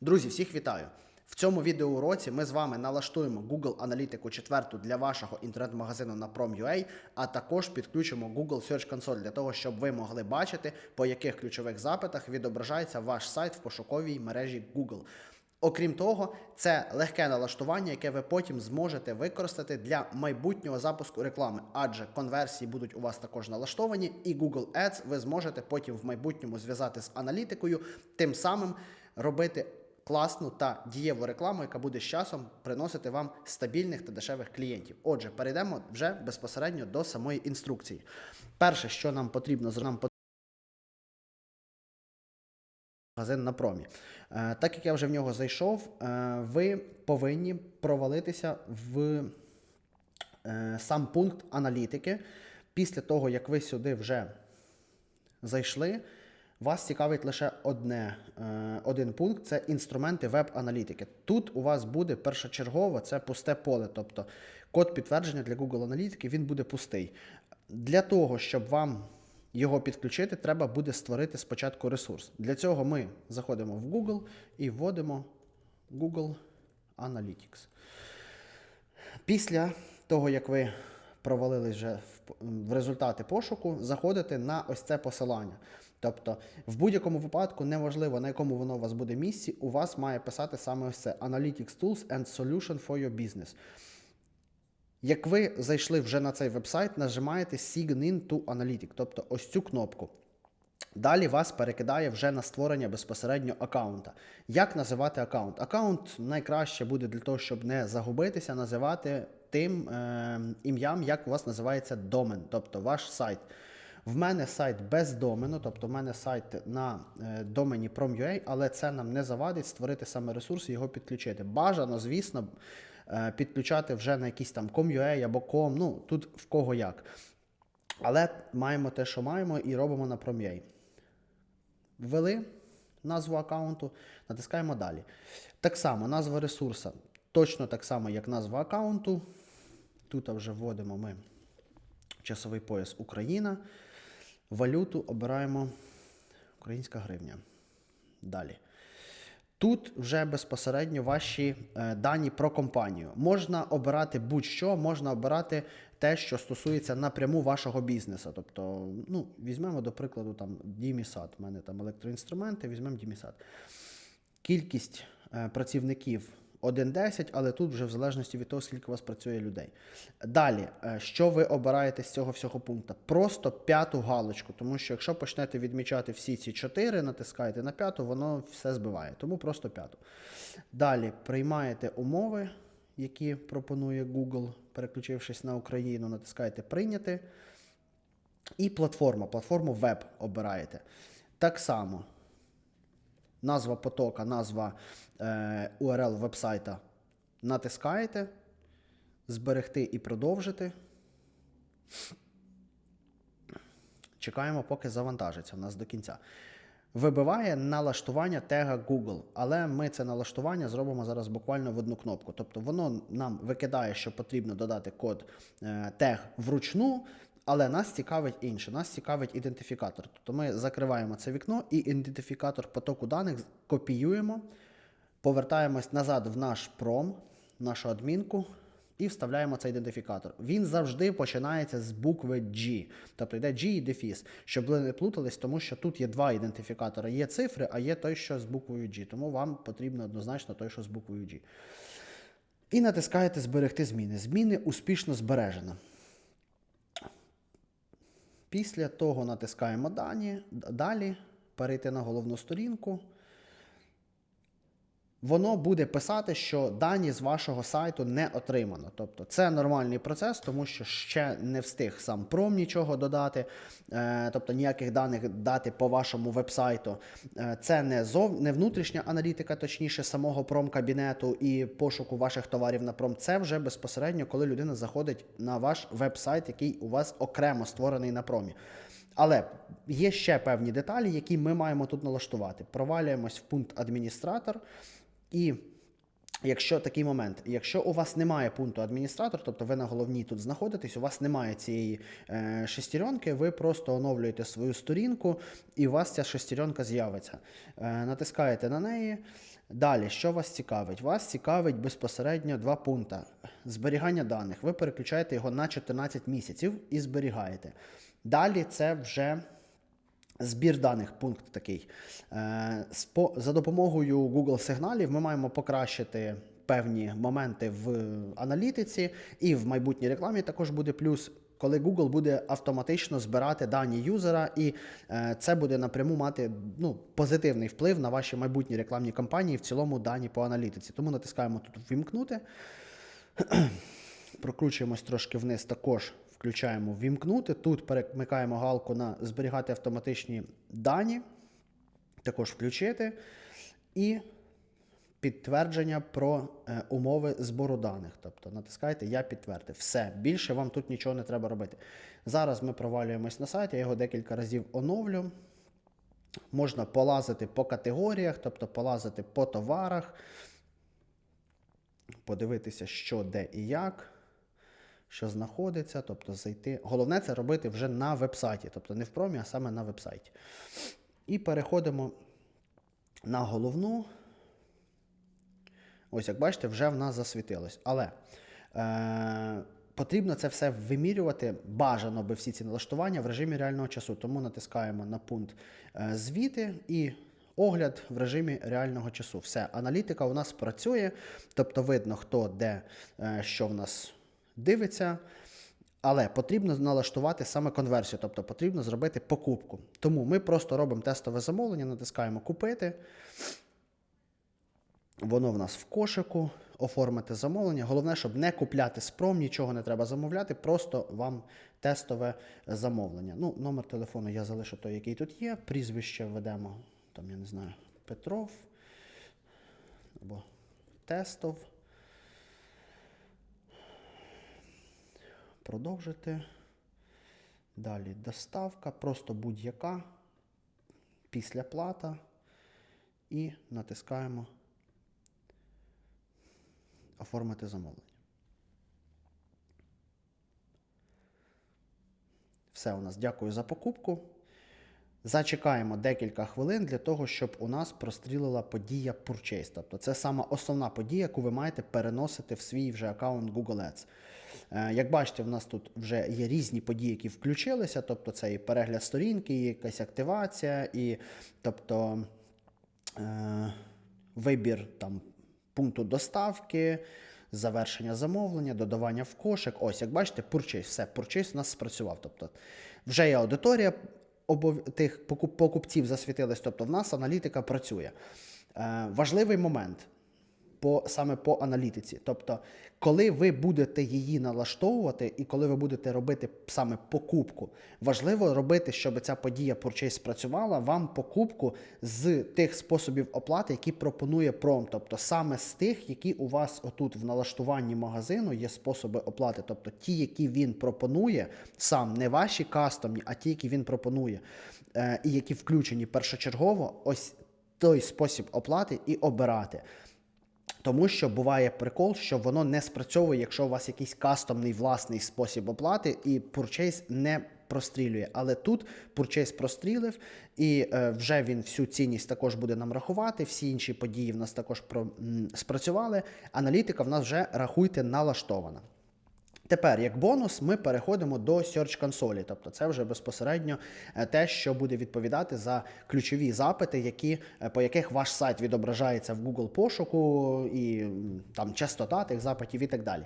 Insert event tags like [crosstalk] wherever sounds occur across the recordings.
Друзі, всіх вітаю! В цьому відеоуроці ми з вами налаштуємо Google аналітику четверту для вашого інтернет-магазину на Prom.ua, а також підключимо Google Search Console для того, щоб ви могли бачити, по яких ключових запитах відображається ваш сайт в пошуковій мережі Google. Окрім того, це легке налаштування, яке ви потім зможете використати для майбутнього запуску реклами, адже конверсії будуть у вас також налаштовані, і Google Ads ви зможете потім в майбутньому зв'язати з аналітикою, тим самим робити класну та дієву рекламу, яка буде з часом приносити вам стабільних та дешевих клієнтів. Отже, перейдемо вже безпосередньо до самої інструкції. Перше, що нам потрібно, нам потрібно магазин на промі. Е, так як я вже в нього зайшов, е, ви повинні провалитися в е, сам пункт аналітики. Після того, як ви сюди вже зайшли, вас цікавить лише одне, е, один пункт це інструменти веб-аналітики. Тут у вас буде першочергово це пусте поле, тобто код підтвердження для Google аналітики він буде пустий. Для того, щоб вам його підключити, треба буде створити спочатку ресурс. Для цього ми заходимо в Google і вводимо Google Analytics. Після того, як ви провалились вже в результати пошуку, заходите на ось це посилання. Тобто, в будь-якому випадку, неважливо на якому воно у вас буде місці, у вас має писати саме ось це Analytics Tools and Solution for your business. Як ви зайшли вже на цей вебсайт, нажимаєте Sign in to Analytics, тобто ось цю кнопку. Далі вас перекидає вже на створення безпосередньо аккаунта. Як називати аккаунт? Аккаунт найкраще буде для того, щоб не загубитися, називати тим е, ім'ям, як у вас називається домен, тобто ваш сайт. В мене сайт без домену, тобто в мене сайт на е, домені Prom.ua, але це нам не завадить створити саме ресурс і його підключити. Бажано, звісно, е, підключати вже на якийсь там com.ua або com, ну тут в кого як. Але маємо те, що маємо, і робимо на Prom.ua. Ввели назву аккаунту, натискаємо далі. Так само, назва ресурсу, точно так само, як назва аккаунту. Тут вже вводимо ми часовий пояс Україна. Валюту обираємо українська гривня. Далі. Тут вже безпосередньо ваші е, дані про компанію. Можна обирати будь-що, можна обирати те, що стосується напряму вашого бізнесу. Тобто, ну, візьмемо, до прикладу, там Дімісад. У мене там електроінструменти, візьмемо Дімісад. Кількість е, працівників 1,10, але тут вже в залежності від того, скільки у вас працює людей. Далі, е, що ви обираєте з цього всього пункту? Просто п'яту галочку, тому що якщо почнете відмічати всі ці чотири, натискаєте на п'яту, воно все збиває. Тому просто п'яту. Далі приймаєте умови, які пропонує Google, переключившись на Україну, натискаєте прийняти. І платформа, платформу веб обираєте. Так само назва потока, назва е, URL вебсайта натискаєте, зберегти і продовжити. Чекаємо, поки завантажиться у нас до кінця. Вибиває налаштування тега Google, але ми це налаштування зробимо зараз буквально в одну кнопку. Тобто воно нам викидає, що потрібно додати код е, тег вручну, але нас цікавить інше. Нас цікавить ідентифікатор. Тобто ми закриваємо це вікно і ідентифікатор потоку даних копіюємо, повертаємось назад в наш пром, нашу адмінку. І вставляємо цей ідентифікатор. Він завжди починається з букви G. Тобто йде G і дефіс, щоб ви не плутались, тому що тут є два ідентифікатори. Є цифри, а є той, що з буквою G. Тому вам потрібно однозначно той, що з буквою G. І натискаєте Зберегти зміни. Зміни успішно збережено. Після того натискаємо дані, далі, перейти на головну сторінку. Воно буде писати, що дані з вашого сайту не отримано. Тобто це нормальний процес, тому що ще не встиг сам пром нічого додати, е, тобто ніяких даних дати по вашому вебсайту. Е, це не зов... не внутрішня аналітика, точніше, самого промкабінету і пошуку ваших товарів на пром. Це вже безпосередньо, коли людина заходить на ваш веб-сайт, який у вас окремо створений на промі. Але є ще певні деталі, які ми маємо тут налаштувати. Провалюємось в пункт адміністратор. І Якщо такий момент, якщо у вас немає пункту адміністратор, тобто ви на головній тут знаходитесь, у вас немає цієї е, шестеренки, ви просто оновлюєте свою сторінку, і у вас ця шестеренка з'явиться. Е, натискаєте на неї. Далі, що вас цікавить? Вас цікавить безпосередньо два пункти. Зберігання даних. Ви переключаєте його на 14 місяців і зберігаєте. Далі це вже Збір даних пункт такий. Е, За допомогою Google сигналів ми маємо покращити певні моменти в аналітиці, і в майбутній рекламі також буде плюс. Коли Google буде автоматично збирати дані юзера, і е, це буде напряму мати ну, позитивний вплив на ваші майбутні рекламні кампанії, в цілому дані по аналітиці. Тому натискаємо тут вімкнути. [clears throat] Прокручуємось трошки вниз, також включаємо вімкнути. Тут перемикаємо галку на зберігати автоматичні дані, також включити. І підтвердження про е, умови збору даних. Тобто натискаєте Я підтвердив. Все, більше вам тут нічого не треба робити. Зараз ми провалюємось на сайт, я його декілька разів оновлю. Можна полазити по категоріях, тобто полазити по товарах, подивитися, що де і як, що знаходиться, тобто зайти. Головне це робити вже на вебсайті, тобто не в промі, а саме на вебсайті. І переходимо на головну. Ось, як бачите, вже в нас засвітилось. Але е, потрібно це все вимірювати бажано би всі ці налаштування в режимі реального часу. Тому натискаємо на пункт е, звіти і огляд в режимі реального часу. Все, аналітика у нас працює, тобто видно, хто де е, що в нас дивиться. Але потрібно налаштувати саме конверсію, тобто потрібно зробити покупку. Тому ми просто робимо тестове замовлення, натискаємо купити. Воно в нас в кошику, оформити замовлення. Головне, щоб не купляти спром, нічого не треба замовляти, просто вам тестове замовлення. Ну, номер телефону я залишу той, який тут є. Прізвище введемо, там, я не знаю, Петров або Тестов. Продовжити. Далі доставка, просто будь-яка. Після плата. І натискаємо оформити замовлення. Все у нас. Дякую за покупку. Зачекаємо декілька хвилин для того, щоб у нас прострілила подія Purchase. Тобто це сама основна подія, яку ви маєте переносити в свій вже аккаунт Google Ads. Е, Як бачите, в нас тут вже є різні події, які включилися. Тобто це і перегляд сторінки, і якась активація, і тобто е, вибір там пункту доставки, завершення замовлення, додавання в кошик. Ось, як бачите, Purchase, все, Purchase у нас спрацював. Тобто вже є аудиторія обов... тих покуп... покупців засвітилась, тобто в нас аналітика працює. Е, важливий момент по, саме по аналітиці. Тобто, коли ви будете її налаштовувати і коли ви будете робити саме покупку, важливо робити, щоб ця подія Purchase спрацювала, вам покупку з тих способів оплати, які пропонує пром. Тобто саме з тих, які у вас отут в налаштуванні магазину є способи оплати. Тобто ті, які він пропонує, сам не ваші кастомні, а ті, які він пропонує, е, і які включені першочергово, ось той спосіб оплати і обирати. Тому що буває прикол, що воно не спрацьовує, якщо у вас якийсь кастомний власний спосіб оплати, і Purchase не прострілює. Але тут Purchase прострілив, і е, вже він всю цінність також буде нам рахувати. Всі інші події в нас також про, м, спрацювали. Аналітика в нас вже рахуйте налаштована. Тепер, як бонус, ми переходимо до Search консолі, тобто це вже безпосередньо е, те, що буде відповідати за ключові запити, які, е, по яких ваш сайт відображається в Google пошуку і там частота тих запитів і так далі.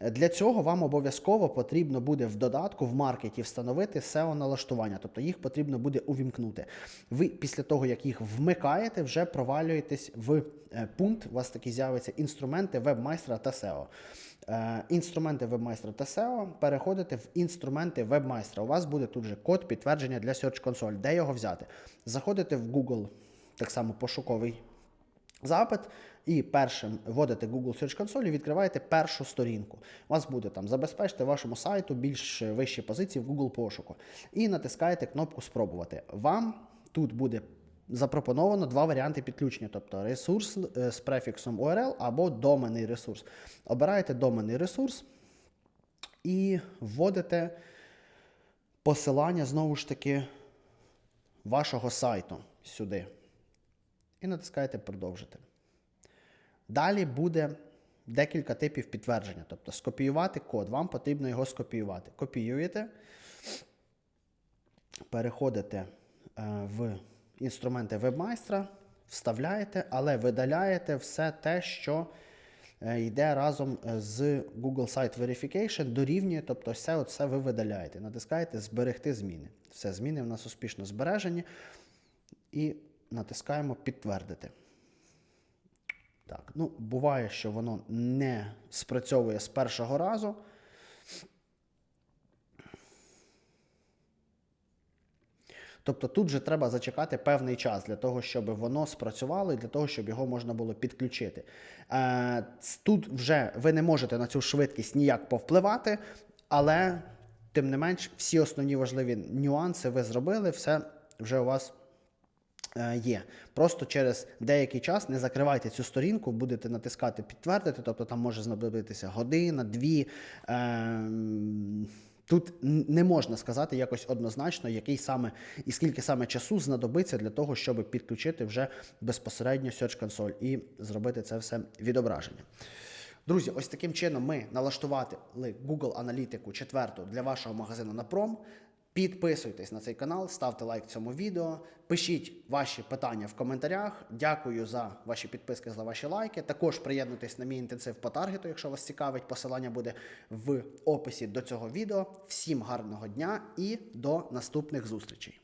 Е, Для цього вам обов'язково потрібно буде в додатку в маркеті встановити SEO налаштування, тобто їх потрібно буде увімкнути. Ви після того, як їх вмикаєте, вже провалюєтесь в пункт. У вас такі з'являться інструменти вебмайстра та SEO. Е, Інструменти вебмайстра та SEO переходите в інструменти вебмайстра. У вас буде тут же код підтвердження для Search Console. Де його взяти? Заходите в Google, так само пошуковий запит, і першим вводите Google Search Console і відкриваєте першу сторінку. У вас буде там забезпечити вашому сайту більш вищі позиції в Google пошуку. І натискаєте кнопку Спробувати. Вам тут буде запропоновано два варіанти підключення, тобто ресурс е, з префіксом URL або доменний ресурс. Обираєте доменний ресурс і вводите посилання знову ж таки вашого сайту сюди. І натискаєте продовжити. Далі буде декілька типів підтвердження. Тобто скопіювати код. Вам потрібно його скопіювати. Копіюєте, переходите е, в інструменти вебмайстра, вставляєте, але видаляєте все те, що е, йде разом е, з Google Site Verification, дорівнює, тобто все це ви видаляєте. Натискаєте Зберегти зміни. Все, зміни в нас успішно збережені. І натискаємо Підтвердити. Так, ну, буває, що воно не спрацьовує з першого разу. Тобто тут же треба зачекати певний час для того, щоб воно спрацювало і для того, щоб його можна було підключити. Е, тут вже ви не можете на цю швидкість ніяк повпливати, але тим не менш, всі основні важливі нюанси ви зробили, все вже у вас е, є. Просто через деякий час не закривайте цю сторінку, будете натискати підтвердити, тобто там може знадобитися година, дві. Ем, Тут не можна сказати якось однозначно, який саме і скільки саме часу знадобиться для того, щоб підключити вже безпосередньо Search Console і зробити це все відображення. Друзі, ось таким чином ми налаштували Google аналітику четверту для вашого магазину на пром. Підписуйтесь на цей канал, ставте лайк цьому відео, пишіть ваші питання в коментарях. Дякую за ваші підписки, за ваші лайки. Також приєднуйтесь на мій інтенсив по таргету, якщо вас цікавить. Посилання буде в описі до цього відео. Всім гарного дня і до наступних зустрічей.